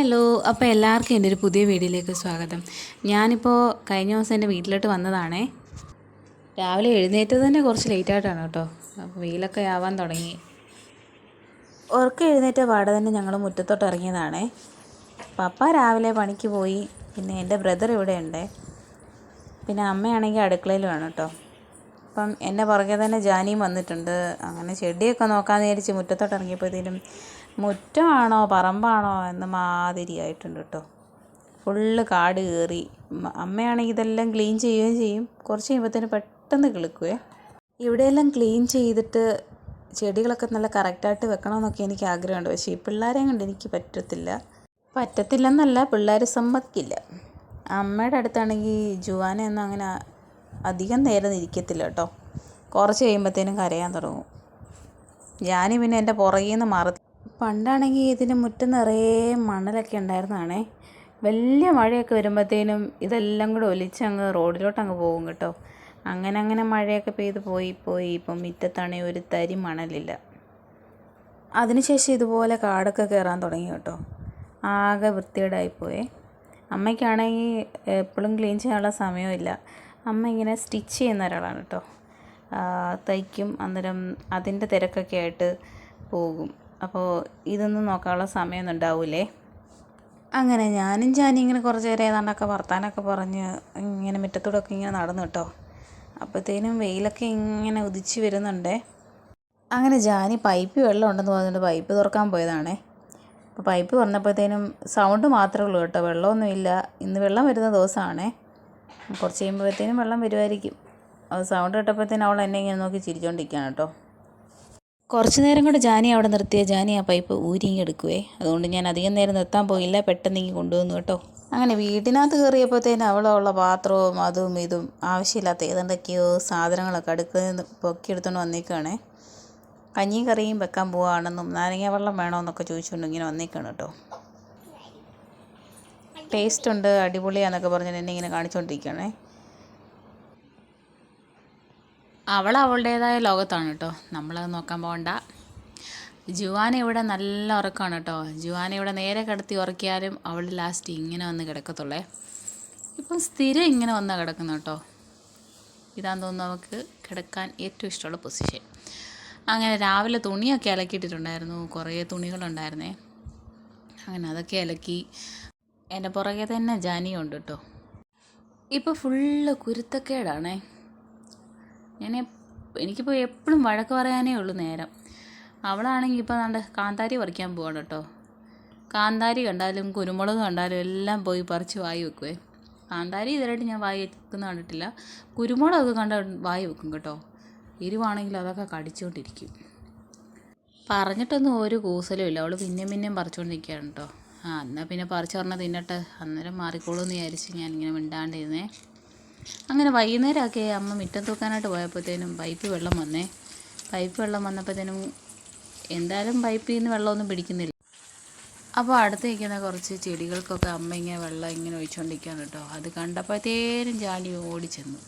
Hello അപ്പോൾ എല്ലാവർക്കും എന്റെ ഒരു പുതിയ വീഡിയോയിലേക്ക് സ്വാഗതം. ഞാനിപ്പോൾ കഴിഞ്ഞ ദിവസം എന്റെ വീട്ടിലോട്ട് വന്നതാണേ. രാവിലെ എഴുന്നേറ്റത് തന്നെ കുറച്ച് ലേറ്റായിട്ടാണ് കേട്ടോ. അപ്പോൾ വെയിലൊക്കെ ആവാൻ തുടങ്ങി. ഉറക്കം എഴുന്നേറ്റ പാടെ തന്നെ ഞങ്ങൾ മുറ്റത്തോട്ട് ഇറങ്ങിയതാണേ. പപ്പ രാവിലെ പണിക്ക് പോയി പിന്നെ എന്റെ ബ്രദർ ഇവിടെ ഉണ്ട്. പിന്നെ അമ്മയാണെങ്കിൽ അടുക്കളയിലുമാണ് കേട്ടോ. അപ്പം എന്റെ പുറകെ തന്നെ ജാനിയും വന്നിട്ടുണ്ട്. അങ്ങനെ ചെടിയൊക്കെ നോക്കാമെന്ന് വിചാരിച്ച് മുറ്റത്തോട്ട് ഇറങ്ങിയപ്പോഴത്തേനും മുറ്റമാണോ പറമ്പാണോ എന്ന് മാതിരി ആയിട്ടുണ്ട് കേട്ടോ. ഫുള്ള് കാട് കയറി. അമ്മയാണെങ്കിൽ ഇതെല്ലാം ക്ലീൻ ചെയ്യുകയും ചെയ്യും. കുറച്ച് കഴിയുമ്പോഴത്തേന് പെട്ടെന്ന് കിളുക്കുവേ. ഇവിടെയെല്ലാം ക്ലീൻ ചെയ്തിട്ട് ചെടികളൊക്കെ നല്ല കറക്റ്റായിട്ട് വെക്കണമെന്നൊക്കെ എനിക്ക് ആഗ്രഹമുണ്ട്. പക്ഷേ ഈ പിള്ളേരെ കൊണ്ട് എനിക്ക് പറ്റത്തില്ല. പറ്റത്തില്ലെന്നല്ല പിള്ളേർ സമ്മതിക്കില്ല. അമ്മയുടെ അടുത്താണെങ്കിൽ ജുവാനൊന്നും അങ്ങനെ അധികം നേരം ഇരിക്കത്തില്ല കേട്ടോ. കുറച്ച് കഴിയുമ്പോഴത്തേനും കരയാൻ തുടങ്ങും. ഞാൻ പിന്നെ എന്റെ പുറകിൽ നിന്ന് മാറി പണ്ടാണെങ്കിൽ ഇതിന് മുറ്റം നിറയെ മണലൊക്കെ ഉണ്ടായിരുന്നതാണേ വലിയ മഴയൊക്കെ വരുമ്പോഴത്തേനും ഇതെല്ലാം കൂടെ ഒലിച്ച് അങ്ങ് റോഡിലോട്ട് അങ്ങ് പോകും കേട്ടോ. അങ്ങനെ അങ്ങനെ മഴയൊക്കെ പെയ്ത് പോയി പോയി. ഇപ്പം മുറ്റത്താണെങ്കിൽ ഒരു തരി മണലില്ല. അതിനുശേഷം ഇതുപോലെ കാടൊക്കെ കയറാൻ തുടങ്ങി കേട്ടോ. ആകെ വൃത്തികേടായിപ്പോയേ അമ്മയ്ക്കാണെങ്കിൽ എപ്പോഴും ക്ലീൻ ചെയ്യാനുള്ള സമയമില്ല. അമ്മ ഇങ്ങനെ സ്റ്റിച്ച് ചെയ്യുന്ന ഒരാളാണ് കേട്ടോ. തയ്ക്കും അന്നേരം അതിന്റെ തിരക്കൊക്കെ ആയിട്ട് പോകും. അപ്പോൾ ഇതൊന്നും നോക്കാനുള്ള സമയമൊന്നും ഉണ്ടാവില്ലേ അങ്ങനെ ഞാനും ജാനി ഇങ്ങനെ കുറച്ച് നേരം ഏതാണ്ടൊക്കെ വർത്താനൊക്കെ പറഞ്ഞ് ഇങ്ങനെ മുറ്റത്തോടൊക്കെ ഇങ്ങനെ നടന്നു കേട്ടോ. അപ്പോഴത്തേനും വെയിലൊക്കെ ഇങ്ങനെ ഉദിച്ച് വരുന്നുണ്ടേ. അങ്ങനെ ജാനി പൈപ്പ് വെള്ളം ഉണ്ടെന്ന് പറഞ്ഞിട്ട് പൈപ്പ് തുറക്കാൻ പോയതാണേ. അപ്പോൾ പൈപ്പ് തുറന്നപ്പോഴത്തേനും സൗണ്ട് മാത്രമേ ഉള്ളൂ കേട്ടോ. വെള്ളമൊന്നുമില്ല. ഇന്ന് വെള്ളം വരുന്ന ദിവസമാണേ. കുറച്ച് കഴിയുമ്പോഴത്തേനും വെള്ളം വരുമായിരിക്കും അത് സൗണ്ട് കേട്ടപ്പോഴത്തേനും അവൾ എന്നെ ഇങ്ങനെ നോക്കി ചിരിച്ചുകൊണ്ടിരിക്കുകയാണ് കേട്ടോ. കുറച്ച് നേരം കൊണ്ട് ജാനി അവിടെ നിർത്തിയ. ജാനി ആ പൈപ്പ് ഊരിങ്ങി എടുക്കുവേ. അതുകൊണ്ട് ഞാൻ അധികം നേരം നിർത്താൻ പോയില്ല. പെട്ടെന്ന് ഇങ്ങ് കൊണ്ടുവന്നു കേട്ടോ. അങ്ങനെ വീട്ടിനകത്ത് കയറിയപ്പോഴത്തേനും അവളുള്ള പാത്രവും അതും ഇതും ആവശ്യമില്ലാത്ത ഏതെന്തൊക്കെയോ സാധനങ്ങളൊക്കെ അടുക്കളയിൽ നിന്ന് പൊക്കിയെടുത്തുകൊണ്ട് വന്നേക്കുകയാണേ കഞ്ഞിയും കറിയും വെക്കാൻ പോവുകയാണെന്നും നാരങ്ങ വെള്ളം വേണമെന്നൊക്കെ ചോദിച്ചുകൊണ്ട് ഇങ്ങനെ വന്നേക്കാണ് കേട്ടോ. ടേസ്റ്റ് ഉണ്ട് അടിപൊളിയാന്നൊക്കെ പറഞ്ഞ് എന്നെ ഇങ്ങനെ കാണിച്ചുകൊണ്ടിരിക്കുകയാണേ അവൾ അവളുടേതായ ലോകത്താണ് കേട്ടോ. നമ്മളത് നോക്കാൻ പോകണ്ട. ജുവാന ഇവിടെ നല്ല ഉറക്കമാണ് കേട്ടോ. ജുവാന ഇവിടെ നേരെ കിടത്തി ഉറക്കിയാലും അവൾ ലാസ്റ്റ് ഇങ്ങനെ വന്ന് കിടക്കത്തുള്ളേ. ഇപ്പം സ്ഥിരം ഇങ്ങനെ വന്നാൽ കിടക്കുന്നു കേട്ടോ. ഇതാന്ന് തോന്നുന്നു നമുക്ക് കിടക്കാൻ ഏറ്റവും ഇഷ്ടമുള്ള പൊസിഷൻ അങ്ങനെ രാവിലെ തുണിയൊക്കെ അലക്കിയിട്ടിട്ടുണ്ടായിരുന്നു. കുറേ തുണികളുണ്ടായിരുന്നേ. അങ്ങനെ അതൊക്കെ അലക്കി എന്റെ പുറകെ തന്നെ ജാനിയും ഉണ്ട് കേട്ടോ. ഇപ്പോൾ ഫുള്ള് കുരുത്തക്കേടാണേ. ഞാൻ എനിക്കിപ്പോൾ എപ്പോഴും വഴക്ക് പറയാനേ ഉള്ളൂ നേരം. അവളാണെങ്കിൽ ഇപ്പോൾ നല്ല കാന്താരി പറിക്കാൻ പോവാണ് കേട്ടോ. കാന്താരി കണ്ടാലും കുരുമുളക് കണ്ടാലും എല്ലാം പോയി പറിച്ച് വായി വെക്കുവേ. കാന്താരി ഇതുവരെയായിട്ട് ഞാൻ വായി വെക്കുന്ന കണ്ടിട്ടില്ല. കുരുമുളകൊക്കെ കണ്ട വായി വെക്കും കേട്ടോ. എരിവാണെങ്കിൽ അതൊക്കെ കടിച്ചുകൊണ്ടിരിക്കും പറഞ്ഞിട്ടൊന്നും ഒരു കൂസലും ഇല്ല. അവൾ പിന്നെയും പിന്നെയും പറിച്ചുകൊണ്ടിരിക്കുകയാണ് കേട്ടോ. ആ എന്നാൽ പിന്നെ പറിച്ചു പറഞ്ഞാൽ തിന്നട്ടെ. അന്നേരം മാറിക്കോളൂ എന്ന് വിചാരിച്ച് ഞാനിങ്ങനെ മിണ്ടാണ്ടിരുന്നേ. അങ്ങനെ വൈകുന്നേരമൊക്കെ അമ്മ മുറ്റം തൂക്കാനായിട്ട് പോയപ്പോഴത്തേനും പൈപ്പ് വെള്ളം വന്നേ. പൈപ്പ് വെള്ളം വന്നപ്പോഴത്തേനും എന്തായാലും പൈപ്പിൽ നിന്ന് വെള്ളമൊന്നും പിടിക്കുന്നില്ല. അപ്പോൾ അടുത്ത് നിൽക്കുന്ന കുറച്ച് ചെടികൾക്കൊക്കെ അമ്മ ഇങ്ങനെ വെള്ളം ഇങ്ങനെ ഒഴിച്ചുകൊണ്ടിരിക്കുകയാണ് കേട്ടോ. അത് കണ്ടപ്പോഴത്തേനും ചാടി ഓടിച്ചെന്നു